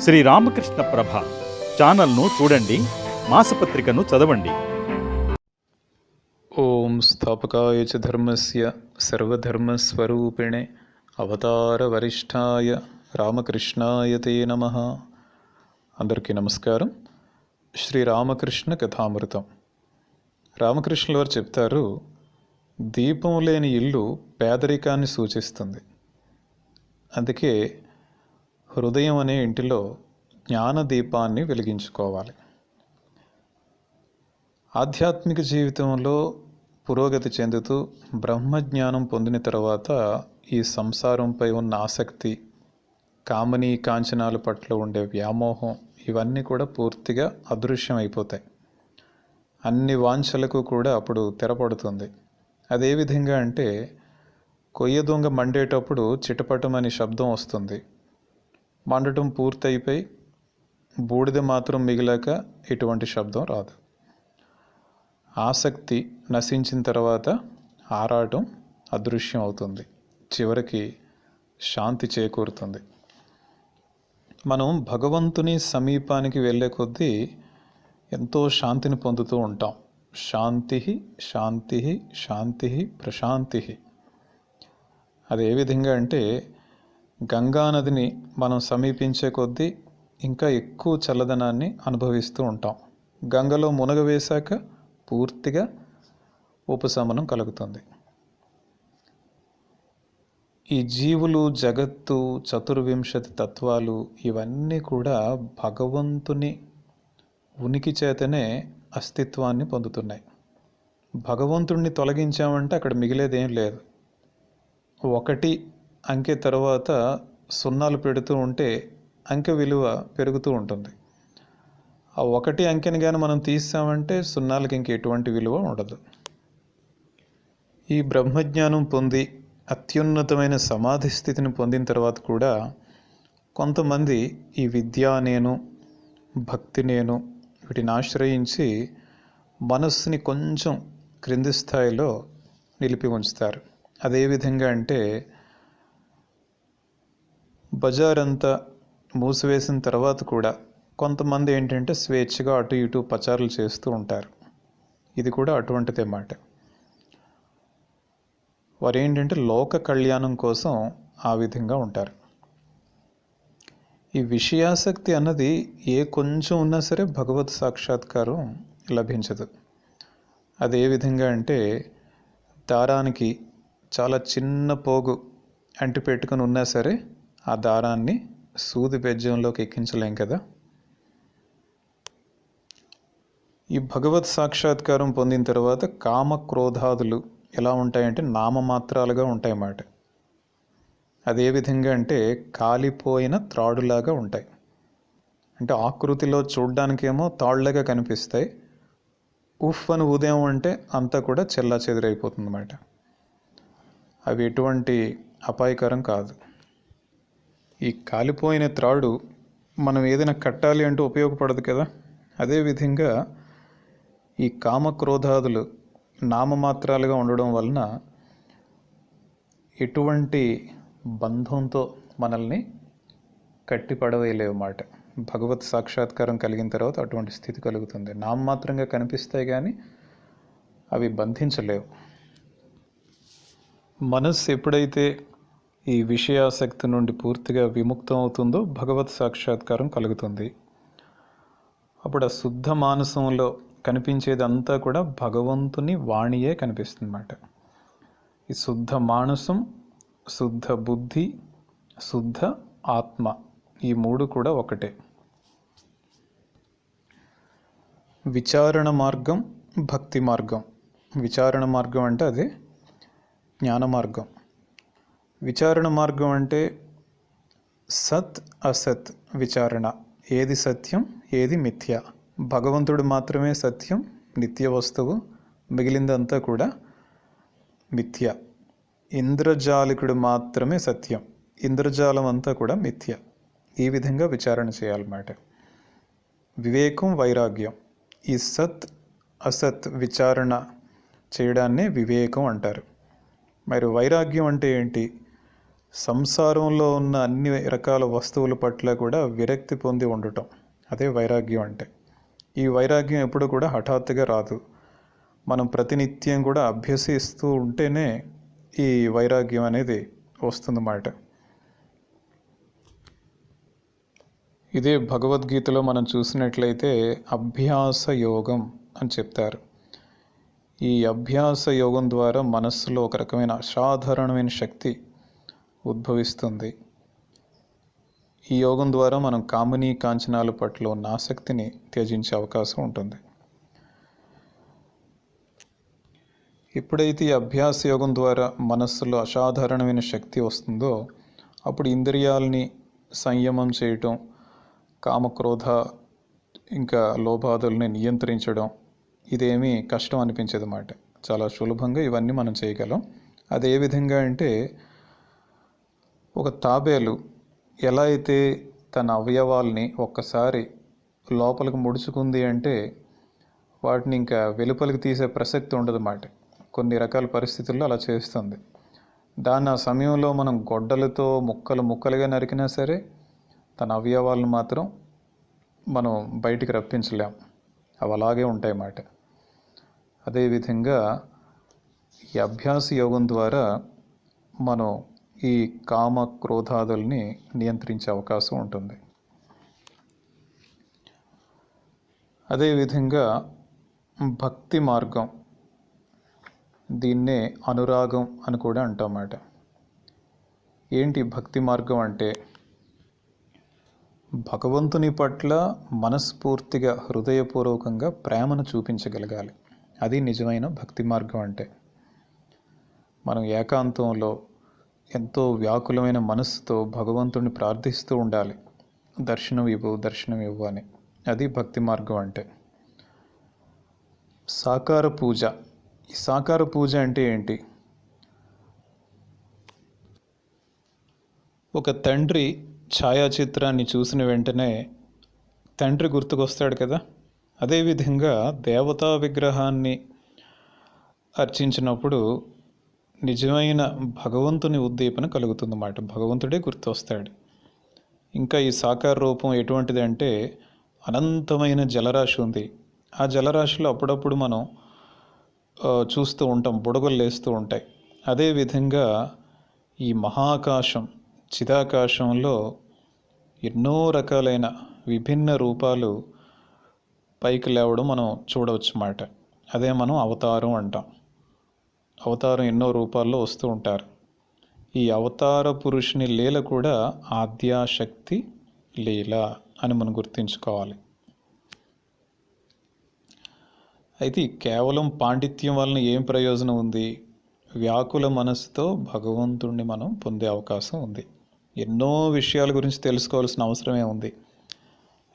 శ్రీ రామకృష్ణ ప్రభ ఛానల్ను చూడండి మాసపత్రికను చదవండి. ఓం స్థాపకాయ చ ధర్మస్య సర్వధర్మస్వరూపిణే అవతారవరిష్ఠాయ రామకృష్ణాయ తే నమ. అందరికీ నమస్కారం. శ్రీ రామకృష్ణ కథామృతం. రామకృష్ణుల వారు చెప్తారు దీపం లేని ఇల్లు పేదరికాన్ని సూచిస్తుంది. అందుకే హృదయం అనే ఇంటిలో జ్ఞాన దీపాన్ని వెలిగించుకోవాలి. ఆధ్యాత్మిక జీవితంలో పురోగతి చెందుతూ బ్రహ్మజ్ఞానం పొందిన తర్వాత ఈ సంసారంపై ఉన్న ఆసక్తి కామనీ కాంచనాల పట్ల ఉండే వ్యామోహం ఇవన్నీ కూడా పూర్తిగా అదృశ్యం అయిపోతాయి అన్ని వాంఛలకు కూడా అప్పుడు తెరపడుతుంది. అదే విధంగా అంటే కొయ్య దొంగ మండేటప్పుడు చిటపటం అనే శబ్దం వస్తుంది. మండటం పూర్తయిపోయి బూడిద మాత్రం మిగిలాక ఎటువంటి శబ్దం రాదు. ఆసక్తి నశించిన తర్వాత ఆరాటం అదృశ్యం అవుతుంది. చివరికి శాంతి చేకూరుతుంది. మనం భగవంతుని సమీపానికి వెళ్ళే కొద్దీ ఎంతో శాంతిని పొందుతూ ఉంటాం. శాంతి శాంతి శాంతి ప్రశాంతి అది ఏ విధంగా అంటే గంగా నదిని మనం సమీపించే కొద్దీ ఇంకా ఎక్కువ చల్లదనాన్ని అనుభవిస్తూ ఉంటాం. గంగలో మునగ వేశాక పూర్తిగా ఉపశమనం కలుగుతుంది. ఈ జీవులు జగత్తు చతుర్వింశతి తత్వాలు ఇవన్నీ కూడా భగవంతుని ఉనికి చేతనే అస్తిత్వాన్ని పొందుతున్నాయి. భగవంతుణ్ణి తొలగించామంటే అక్కడ మిగిలేదేం లేదు. ఒకటి అంకె తర్వాత సున్నాలు పెడుతూ ఉంటే అంకె విలువ పెరుగుతూ ఉంటుంది. ఆ ఒకటి అంకెని కానీ మనం తీసామంటే సున్నాలకి ఇంక ఎటువంటి విలువ ఉండదు. ఈ బ్రహ్మజ్ఞానం పొంది అత్యున్నతమైన సమాధి స్థితిని పొందిన తర్వాత కూడా కొంతమంది ఈ విద్య నేను భక్తి నేను వీటిని ఆశ్రయించి మనస్సుని కొంచెం క్రింది స్థాయిలో నిలిపి ఉంచుతారు. అదేవిధంగా అంటే బజార్ అంతా మూసివేసిన తర్వాత కూడా కొంతమంది ఏంటంటే స్వేచ్ఛగా అటు ఇటు పచారులు చేస్తూ ఉంటారు. ఇది కూడా అటువంటిదే మాట. వారు ఏంటంటే లోక కళ్యాణం కోసం ఆ విధంగా ఉంటారు. ఈ విషయాసక్తి అన్నది ఏ కొంచెం ఉన్నా సరే భగవత్ సాక్షాత్కారం లభించదు. అది ఏ విధంగా అంటే దారానికి చాలా చిన్న పోగు అంటి పెట్టుకుని ఉన్నా సరే ఆ దారాన్ని సూది బెజ్జంలోకి ఎక్కించలేం కదా? ఈ భగవత్ సాక్షాత్కారం పొందిన తర్వాత కామ క్రోధాదులు ఎలా ఉంటాయంటే నామమాత్రాలుగా ఉంటాయన్నమాట. అన్నమాట అదే విధంగా అంటే కాలిపోయిన త్రాడులాగా ఉంటాయి. అంటే ఆకృతిలో చూడ్డానికేమో తాళ్ళగా కనిపిస్తాయి. ఉఫ్ అని ఉదయం అంటే అంతా కూడా చెల్లా చెదిరైపోతుంది అన్నమాట అవి ఎటువంటి అపాయకరం కాదు. ఈ కాలిపోయిన త్రాడు మనం ఏదైనా కట్టాలి అంటూ ఉపయోగపడదు కదా? అదేవిధంగా ఈ కామక్రోధాదులు నామమాత్రాలుగా ఉండడం వలన ఎటువంటి బంధంతో మనల్ని కట్టి భగవత్ సాక్షాత్కారం కలిగిన తర్వాత అటువంటి స్థితి కలుగుతుంది. నామమాత్రంగా కనిపిస్తాయి కానీ అవి బంధించలేవు. మనస్సు ఎప్పుడైతే ఈ విషయాసక్తి నుండి పూర్తిగా విముక్తం అవుతుందో భగవత్ సాక్షాత్కారం కలుగుతుంది. అప్పుడు ఆ శుద్ధ మానసంలో కనిపించేదంతా కూడా భగవంతుని వాణియే కనిపిస్తుంది అన్నమాట ఈ శుద్ధ మానసం శుద్ధ బుద్ధి శుద్ధ ఆత్మ ఈ మూడు కూడా ఒకటే. విచారణ మార్గం భక్తి మార్గం. విచారణ మార్గం అంటే అది జ్ఞాన మార్గం. విచారణ మార్గం అంటే సత్ అసత్ విచారణ. ఏది సత్యం ఏది మిథ్య. భగవంతుడు మాత్రమే సత్యం నిత్య వస్తువు మిగిలిందంతా కూడా మిథ్య. ఇంద్రజాలికుడు మాత్రమే సత్యం ఇంద్రజాలం అంతా కూడా మిథ్య. ఈ విధంగా విచారణ చేయాలన్నమాట. వివేకం వైరాగ్యం. ఈ సత్ అసత్ విచారణ చేయడాన్నే వివేకం అంటారు. మరి వైరాగ్యం అంటే ఏంటి? సంసారంలో ఉన్న అన్ని రకాల వస్తువుల పట్ల కూడా విరక్తి పొంది ఉండటం. అదే వైరాగ్యం అంటే. ఈ వైరాగ్యం ఎప్పుడు కూడా హఠాత్తుగా రాదు. మనం ప్రతినిత్యం కూడా అభ్యసిస్తూ ఉంటేనే ఈ వైరాగ్యం అనేది వస్తుందన్నమాట. ఇదే భగవద్గీతలో మనం చూసినట్లయితే అభ్యాస యోగం అని చెప్తారు. ఈ అభ్యాస యోగం ద్వారా మనస్సులో ఒక రకమైన అసాధారణమైన శక్తి ఉద్భవిస్తుంది. ఈ యోగం ద్వారా మనం కామనీ కాంచనాల పట్ల ఉన్న ఆసక్తిని త్యజించే అవకాశం ఉంటుంది. ఎప్పుడైతే ఈ అభ్యాస యోగం ద్వారా మనస్సులో అసాధారణమైన శక్తి వస్తుందో అప్పుడు ఇంద్రియాలని సంయమం చేయటం కామక్రోధ ఇంకా లోబాధల్ని నియంత్రించడం ఇదేమీ కష్టం అనిపించేది అన్నమాట చాలా సులభంగా ఇవన్నీ మనం చేయగలం. అది ఏ విధంగా అంటే ఒక తాబేలు ఎలా అయితే తన అవయవాల్ని ఒక్కసారి లోపలికి ముడుచుకుంది అంటే వాటిని ఇంకా వెలుపలికి తీసే ప్రసక్తి ఉండదన్నమాట. కొన్ని రకాల పరిస్థితుల్లో అలా చేస్తుంది. దాన్ని ఆ సమయంలో మనం గొడ్డలతో ముక్కలు ముక్కలుగా నరికినా సరే తన అవయవాలను మాత్రం మనం బయటికి రప్పించలేం. అవి అలాగే ఉంటాయి అన్నమాట అదేవిధంగా ఈ అభ్యాస యోగం ద్వారా మనం ఈ కామ క్రోధాదుల్ని నియంత్రించే అవకాశం ఉంటుంది. అదేవిధంగా భక్తి మార్గం దీన్నే అనురాగం అని కూడా అంటామాట ఏంటి భక్తి మార్గం అంటే? భగవంతుని పట్ల మనస్ఫూర్తిగా హృదయపూర్వకంగా ప్రేమను చూపించగలగాలి. అది నిజమైన భక్తి మార్గం అంటే. మనం ఏకాంతంలో ఎంతో వ్యాకులమైన మనస్సుతో భగవంతుని ప్రార్థిస్తూ ఉండాలి. దర్శనం ఇవ్వు దర్శనం ఇవ్వు అని. అది భక్తి మార్గం అంటే. సాకార పూజ. ఈ సాకార పూజ అంటే ఏంటి? ఒక తండ్రి ఛాయాచిత్రాన్ని చూసిన వెంటనే తండ్రి గుర్తుకొస్తాడు కదా? అదేవిధంగా దేవతా విగ్రహాన్ని అర్చించినప్పుడు నిజమైన భగవంతుని ఉద్దీపన కలుగుతుందన్నమాట భగవంతుడే గుర్తొస్తాడు. ఇంకా ఈ సాకార రూపం ఎటువంటిది అంటే అనంతమైన జలరాశి ఉంది. ఆ జలరాశిలో అప్పుడప్పుడు మనం చూస్తూ ఉంటాం బుడగలు లేస్తూ ఉంటాయి. అదేవిధంగా ఈ మహాకాశం చిదాకాశంలో ఎన్నో రకాలైన విభిన్న రూపాలు పైకి లేవడం మనం చూడవచ్చు అన్నమాట అదే మనం అవతారం అంటాం. అవతారం ఎన్నో రూపాల్లో వస్తూ ఉంటారు. ఈ అవతార పురుషుని లీల కూడా ఆద్యాశక్తి లీల అని మనం గుర్తుంచుకోవాలి. అయితే కేవలం పాండిత్యం వలన ఏం ప్రయోజనం ఉంది? వ్యాకుల మనసుతో భగవంతుణ్ణి మనం పొందే అవకాశం ఉంది. ఎన్నో విషయాల గురించి తెలుసుకోవాల్సిన అవసరమే ఉంది.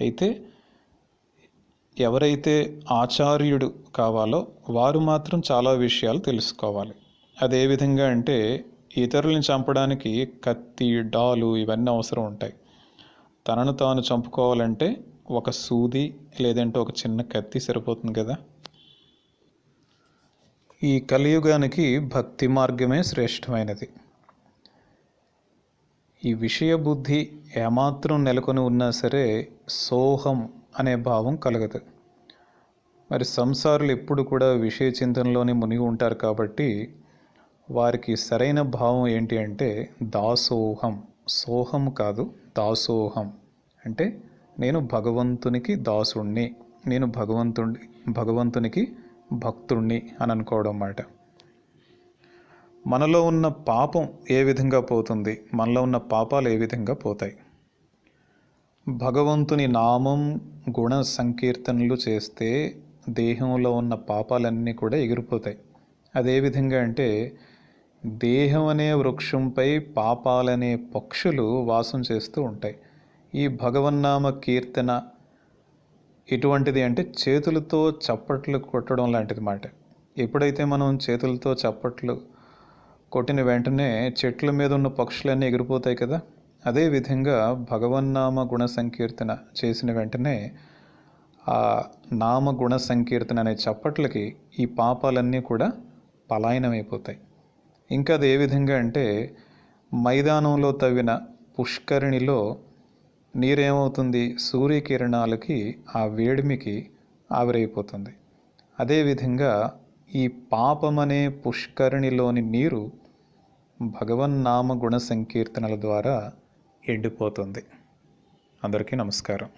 అయితే ఎవరైతే ఆచార్యుడు కావాలో వారు మాత్రం చాలా విషయాలు తెలుసుకోవాలి. అదే విధంగా అంటే ఇతరులను చంపడానికి కత్తి డాలు ఇవన్నీ అవసరం ఉంటాయి. తనను తాను చంపుకోవాలంటే ఒక సూది లేదంటే ఒక చిన్న కత్తి సరిపోతుంది కదా? ఈ కలియుగానికి భక్తి మార్గమే శ్రేష్టమైనది. ఈ విషయ బుద్ధి ఏమాత్రం నెలకొని ఉన్నా సరే సోహం అనే భావం కలగదు. మరి సంసారులు ఎప్పుడు కూడా విషయ చింతనలోనే మునిగి ఉంటారు కాబట్టి వారికి సరైన భావం ఏంటి అంటే దాసోహం. సోహం కాదు దాసోహం. అంటే నేను భగవంతునికి దాసుణ్ణి నేను భగవంతుడి భగవంతునికి భక్తుణ్ణి అని అనుకోవడం అన్నమాట. మనలో ఉన్న పాపం ఏ విధంగా పోతుంది? మనలో ఉన్న పాపాలు ఏ విధంగా పోతాయి? భగవంతుని నామం గుణ సంకీర్తనలు చేస్తే దేహంలో ఉన్న పాపాలన్నీ కూడా ఎగిరిపోతాయి. అదేవిధంగా అంటే దేహం అనే వృక్షంపై పాపాలనే పక్షులు వాసం చేస్తూ ఉంటాయి. ఈ భగవన్నామ కీర్తన ఎటువంటిది అంటే చేతులతో చప్పట్లు కొట్టడం లాంటిది మాట. ఎప్పుడైతే మనం చేతులతో చప్పట్లు కొట్టిన వెంటనే చెట్ల మీద ఉన్న పక్షులన్నీ ఎగిరిపోతాయి కదా. అదేవిధంగా భగవన్నామ గుణ సంకీర్తన చేసిన వెంటనే ఆ నామ గుణ సంకీర్తన అనే చప్పట్లకి ఈ పాపాలన్నీ కూడా పలాయనమైపోతాయి. ఇంకా అది ఏ విధంగా అంటే మైదానంలో తవ్విన పుష్కరిణిలో నీరేమవుతుంది? సూర్యకిరణాలకి ఆ వేడిమికి ఆవిరైపోతుంది. అదేవిధంగా ఈ పాపమనే పుష్కరిణిలోని నీరు భగవన్నామ గుణ సంకీర్తనల ద్వారా ఎండిపోతుంది. అందరికీ నమస్కారం.